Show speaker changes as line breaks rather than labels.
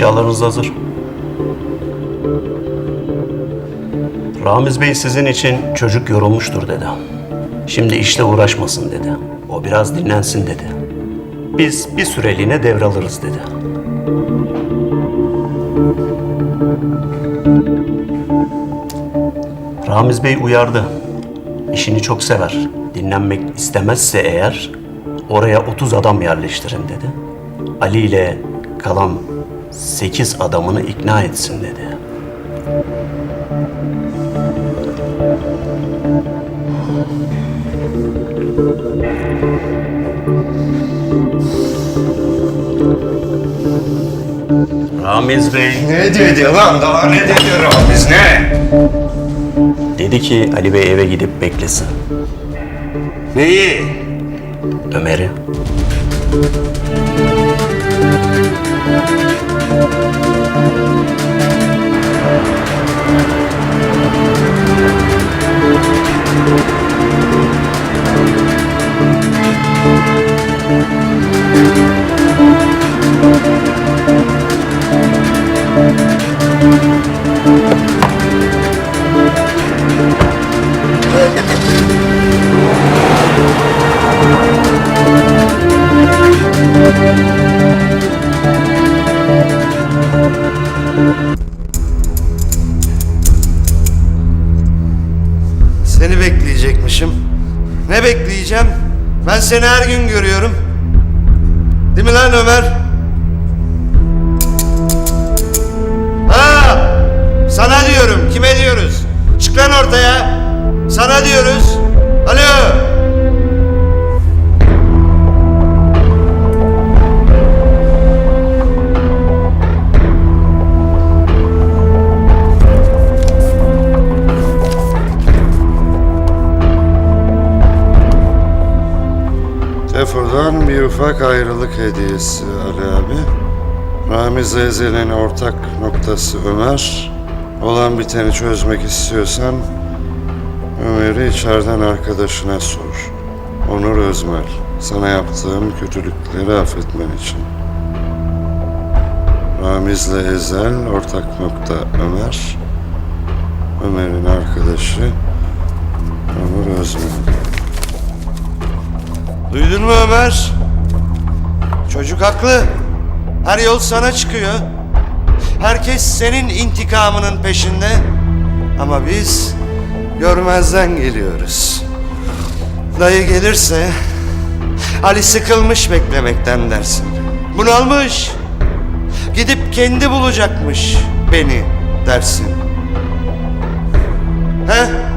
Eşyalarınız hazır. Ramiz Bey sizin için çocuk yorulmuştur dedi. Şimdi işle uğraşmasın dedi. O biraz dinlensin dedi. Biz bir süreliğine devralırız dedi. Ramiz Bey uyardı. İşini çok sever. Dinlenmek istemezse eğer oraya 30 adam yerleştirin dedi. Ali ile kalan 8 adamını ikna etsin dedi. Ramiz Bey
Ne dedi lan daha ne dedi Ramiz ne?
dedi ki Ali Bey eve gidip beklesin.
Neyi?
Ömer'i.
Bekleyecekmişim. Ne bekleyeceğim? Ben seni her gün görüyorum. Değil mi lan Ömer?
Tefo'dan bir ufak ayrılık hediyesi Ali abi. Ramiz Ezel'in ortak noktası Ömer. Olan biteni çözmek istiyorsan Ömer'i içeriden arkadaşına sor. Onur Özmer. Sana yaptığım kötülükleri affetmen için. Ramiz'le Ezel ortak nokta Ömer. Ömer'in arkadaşı Onur Özmer.
Duydun mu Ömer? Çocuk haklı. Her yol sana çıkıyor. Herkes senin intikamının peşinde. Ama biz görmezden geliyoruz. Dayı gelirse Ali sıkılmış beklemekten dersin. Bunalmış. Gidip kendi bulacakmış beni dersin. He?